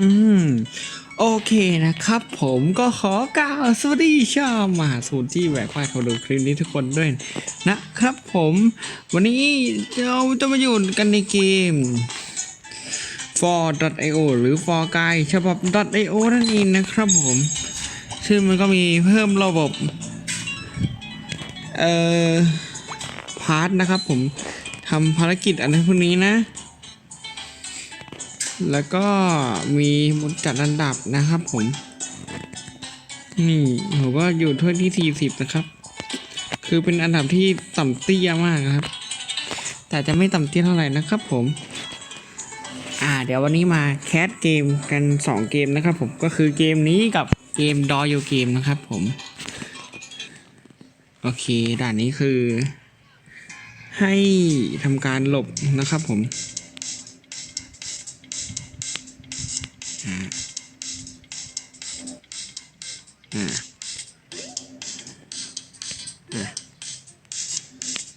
อืมโอเคนะครับผมก็ขอกล่าวสวัสดีชาวมหาสูตรที่แหวกว่ายเขาดูคลิปนี้ทุกคนด้วยนะครับผม วันนี้เราจะมาอยู่กันในเกม for.io หรือ for guy ฉบับ .io นั่นเองนะครับผมซึ่งมันก็มีเพิ่มระบบ เอ่อ พาร์ทนะครับผมทำภารกิจอะไรพวกนี้นะ แล้วก็มีหมดจัดอันดับนะครับผม นี่ผมก็อยู่ถ้วยที่ 40 นะครับ คือเป็นอันดับที่ต่ำเตี้ยมากครับ แต่จะไม่ต่ำเตี้ยเท่าไหร่นะครับผม อ่า เดี๋ยววันนี้มาแคสเกมกัน 2 เกมนะครับผม ก็คือเกมนี้กับเกมดอยูเกมนะครับผม โอเค ด่านนี้คือ ให้ทำการหลบนะครับผม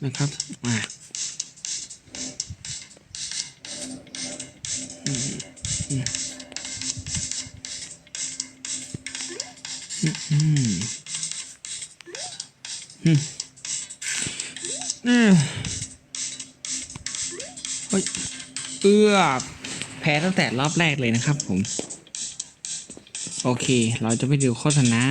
นะครับอ่าอืมอืมอืมอืมอืมอืมเฮ้ยเอื้อแพ้ตั้งแต่รอบแรกเลยนะครับผม โอเค เราจะไปดูโฆษณา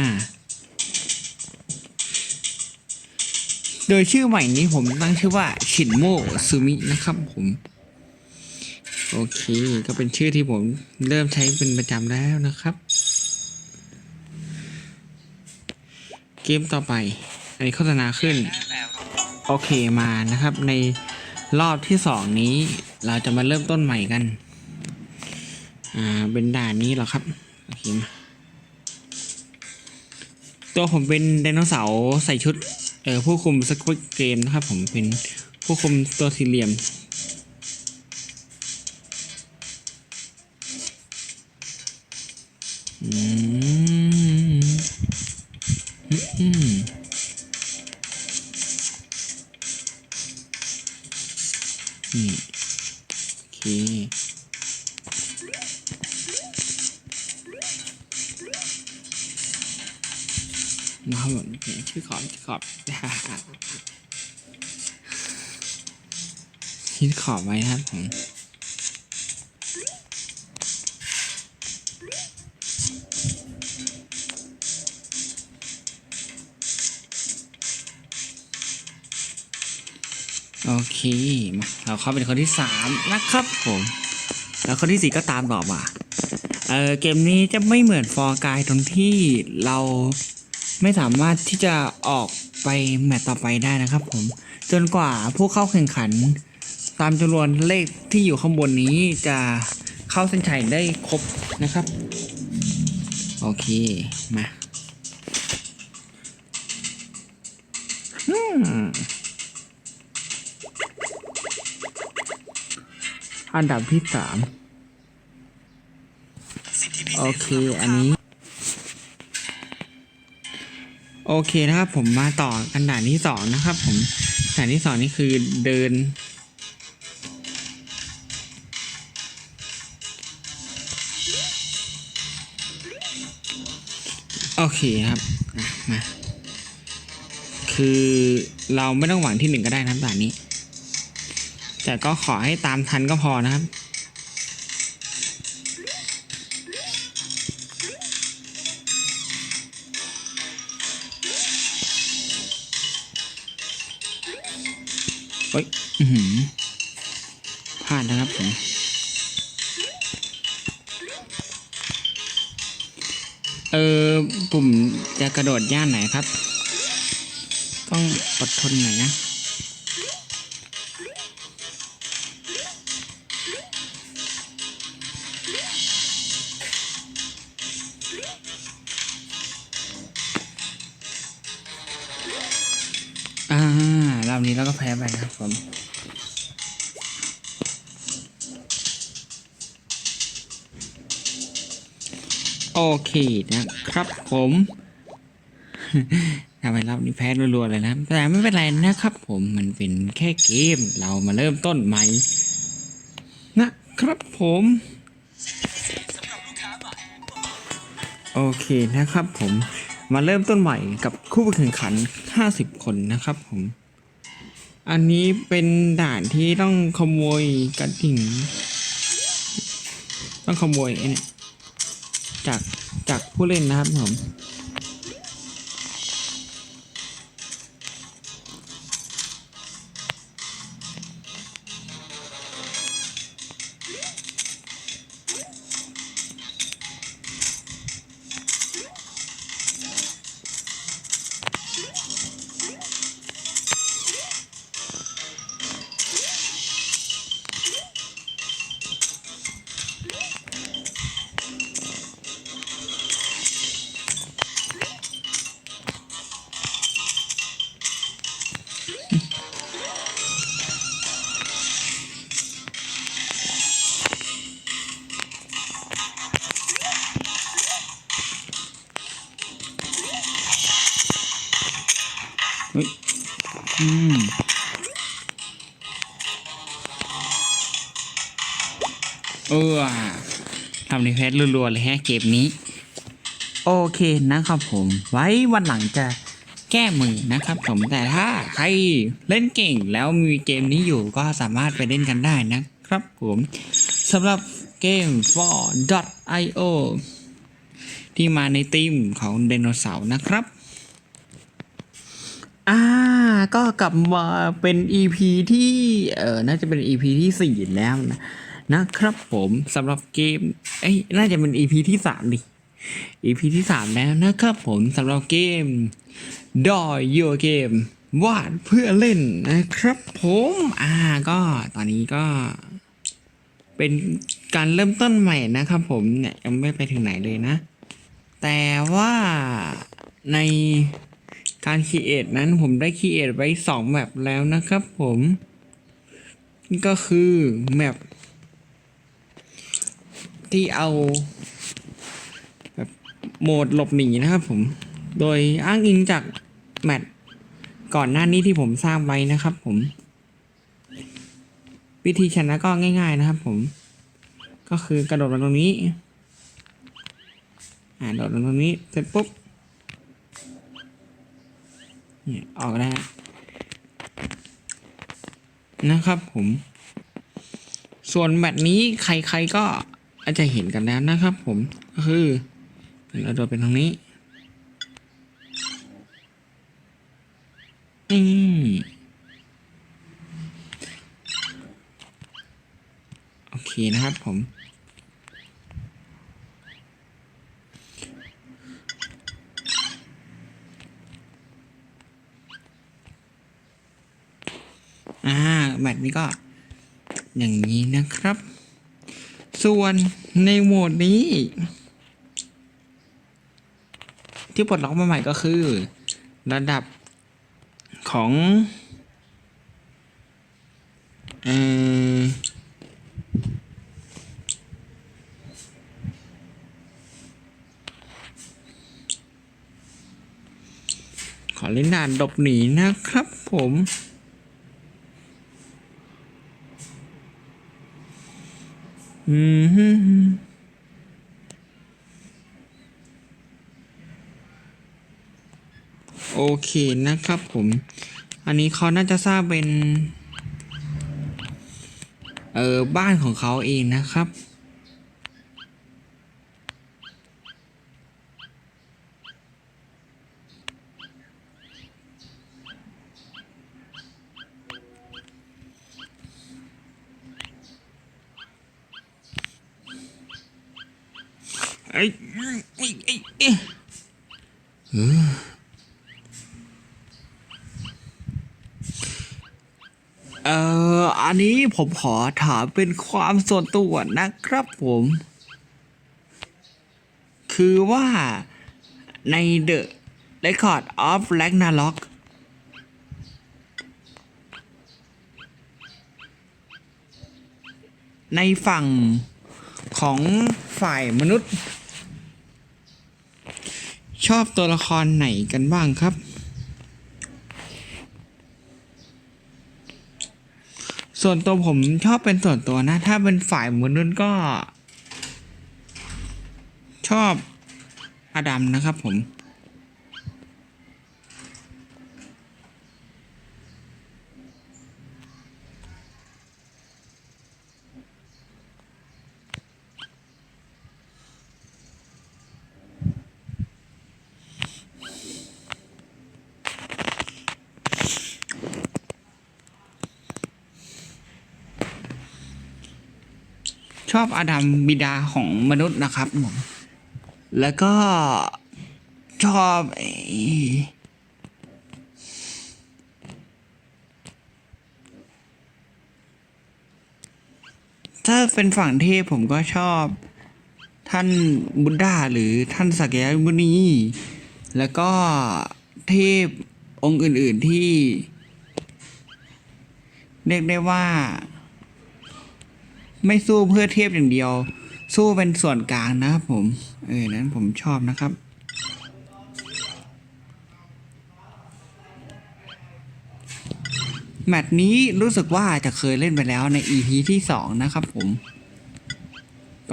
โดยชื่อใหม่นี้ผมตั้งชื่อว่าชินโมซูมินะครับผม โอเค ก็เป็นชื่อที่ผมเริ่มใช้เป็นประจำแล้วนะครับ เกมต่อไป อันนี้โฆษณาขึ้น โอเคมานะครับในรอบที่สองนี้เราจะมาเริ่มต้นใหม่กัน อ่า เป็นด่านนี้เหรอครับ โอเคมา ตัวผมเป็นไดโนเสาร์ใส่ชุดเอ่อผู้คุมสควิตเกมนะครับผมเป็นผู้คุมตัวสี่เหลี่ยม อืมอืม ขอบไว้นครับผมโอเค มาเราเข้าเป็นคนที่สามนะครับผม แล้วคนที่สี่ก็ตามต่อมาเออเกมนี้จะไม่เหมือนฟอร์กายตรงที่เราไม่สามารถที่จะออกไปแมตต์ต่อไปได้นะครับผม จนกว่าผู้เข้าแข่งขัน ตามจำนวนเลขที่อยู่ข้างบนนี้จะเข้าเส้นชัยได้ครบนะครับ โอเค มาอันดับที่สามโอเค อันนี้ โอเคนะครับผมมาต่อกันด่านที่สองนะครับผมอันด่านที่สองนี่คือเดิน เคครับมาคือเราไม่ต้องหวังที่หนึ่งก็ได้นะครับด่านนี้ แต่ก็ขอให้ตามทันก็พอนะครับเฮ้ยอือหือพลาดนะครับผม ปุ่มจะกระโดดย่านไหนครับ ต้องอดทนหน่อยนะอ่ารอบนี้เราก็แพ้ไปนะครับผม เคนะครับผมทำไมรอบนี้แพ้รัวๆเลยนะ แต่ไม่เป็นไรนะครับผมมันเป็นแค่เกมเรามาเริ่มต้นใหม่ นะครับผม โอเคนะครับผมมาเริ่มต้นใหม่กับคู่แข่งขัน 50 คนนะครับผม อันนี้เป็นด่านที่ต้องขโมยกระดิ่ง ต้องขโมยไอ้เนี่ย จากจากผู้เล่นนะครับผม ทำในเพจรัวๆเลยฮะเกมนี้ โอเคนะครับผม ไว้วันหลังจะแก้มือนะครับผมแต่ถ้าใครเล่นเก่งแล้วมีเกมนี้อยู่ก็สามารถไปเล่นกันได้นะครับผมสำหรับเกม for.io ที่มาในทีมของไดโนเสาร์นะครับอ่าก็กลับมาเป็น EP ที่ เออน่าจะเป็น EP ที่สี่แล้วนะ นะครับผมสำหรับเกมเอ้ยน่าจะเป็น EP ที่สามดิ EP ที่สามแล้วนะครับผมสำหรับเกมดอยโยเกมวาดเพื่อเล่นนะครับผมอ่าก็ตอนนี้ก็เป็นการเริ่มต้นใหม่นะครับผมเนี่ยยังไม่ไปถึงไหนเลยนะ แต่ว่าในการคีเอทนั้นผมได้คีเอทไว้สองแมปแล้วนะครับผม ก็คือแมป ที่เอาแบบโหมดหลบหนีนะครับผม โดยอ้างอิงจากแมปก่อนหน้านี้ที่ผมสร้างไว้นะครับผม วิธีชนะก็ง่าย ๆนะครับผม ก็คือกระโดดมาตรงนี้ อ่าโดดมาตรงนี้เสร็จปุ๊บเนี่ยออกแล้วนะครับผม ส่วนแมตช์นี้ใครๆก็ อาจจะเห็นกันแล้วนะครับผมก็คือเราโดดเป็นตรงนี้นี่โอเคนะครับผมอ่าแมตช์นี้ก็อย่างนี้นะครับ ส่วนในโหมดนี้ ที่ปลดล็อกมาใหม่ก็คือ ระดับของเออขอเล่นด่านหลบหนีนะครับผม อืมฮึ โอเคนะครับผม อันนี้เขาน่าจะสร้างเป็น เออบ้านของเขาเองนะครับ ไอ้ไอ้ไอ้เอ๊ะเออเอ่อ อันนี้ผมขอถามเป็นความส่วนตัวนะครับผม คือว่าใน The Record of Ragnarok ในฝั่งของฝ่ายมนุษย์ ชอบตัวละครไหนกันบ้างครับ ส่วนตัวผมชอบเป็นส่วนตัวนะ ถ้าเป็นฝ่ายมนุษย์ก็ ชอบอดัมนะครับผม ชอบอาดัมบิดาของมนุษย์นะครับผมแล้วก็ชอบถ้าเป็นฝั่งเทพผมก็ชอบ ท่านบุตดาหรือท่านสักยมุนีแล้วก็เทพองค์อื่น ๆที่ เรียกได้ว่า ไม่สู้เพื่อเทียบอย่างเดียว สู้เป็นส่วนกลางนะครับผม เออนั้นผมชอบนะครับแมตช์นี้รู้สึกว่าจะเคยเล่นไปแล้วใน EP ที่ 2 นะครับผม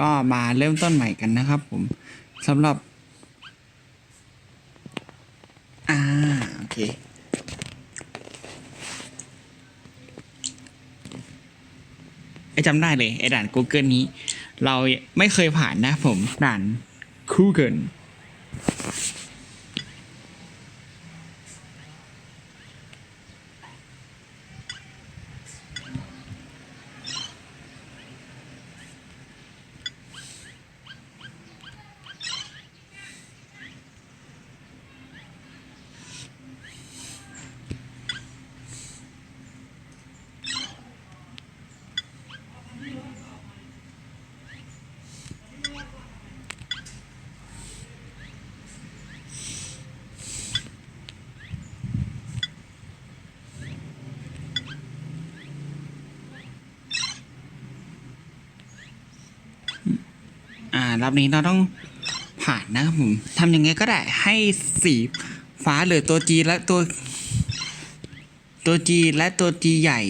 ก็มาเริ่มต้นใหม่กันนะครับผมสำหรับ อ่า โอเค ไอ้จำได้เลยไอ้ด่าน Google นี้ เราไม่เคยผ่านนะผมด่าน Google อ่ารอบนี้เราต้องผ่านนะครับผมทำยังไงก็ได้ให้สีฟ้าเหลือตัวจีและตัวตัวจีและตัวจีใหญ่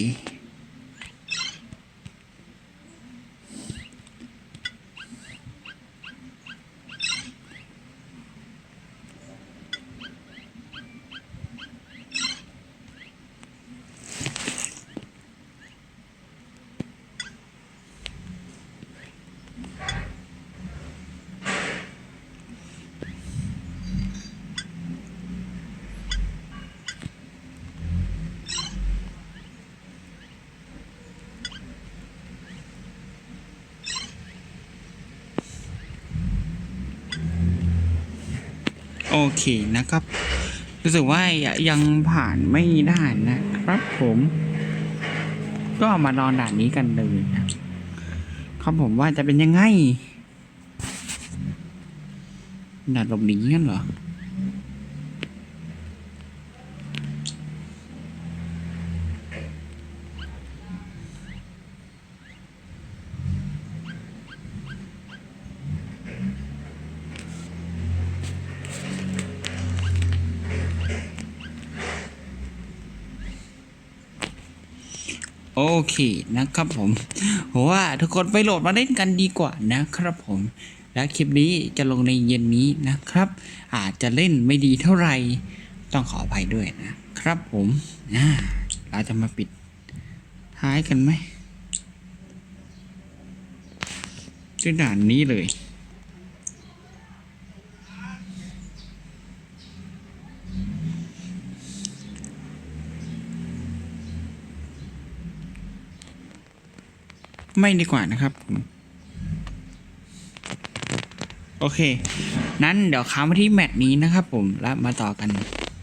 โอเคนะครับ รู้สึกว่ายังผ่านไม่ได้นะครับผม ก็มานอนด่านนี้กันเลยนะครับผมว่าจะเป็นยังไงด่านหลบหนีงั้นเหรอ เคนะครับผมผมว่าทุกคนไปโหลดมาเล่นกันดีกว่านะครับผม และคลิปนี้จะลงในเย็นนี้นะครับ อาจจะเล่นไม่ดีเท่าไหร่ต้องขออภัยด้วยนะครับผมอ่าเราจะมาปิดท้ายกันไหมด้วยด่านนี้เลย ไม่ดีกว่านะครับผมโอเค นั้นเดี๋ยวค้างมาที่แมตช์นี้นะครับผม แล้วมาต่อกัน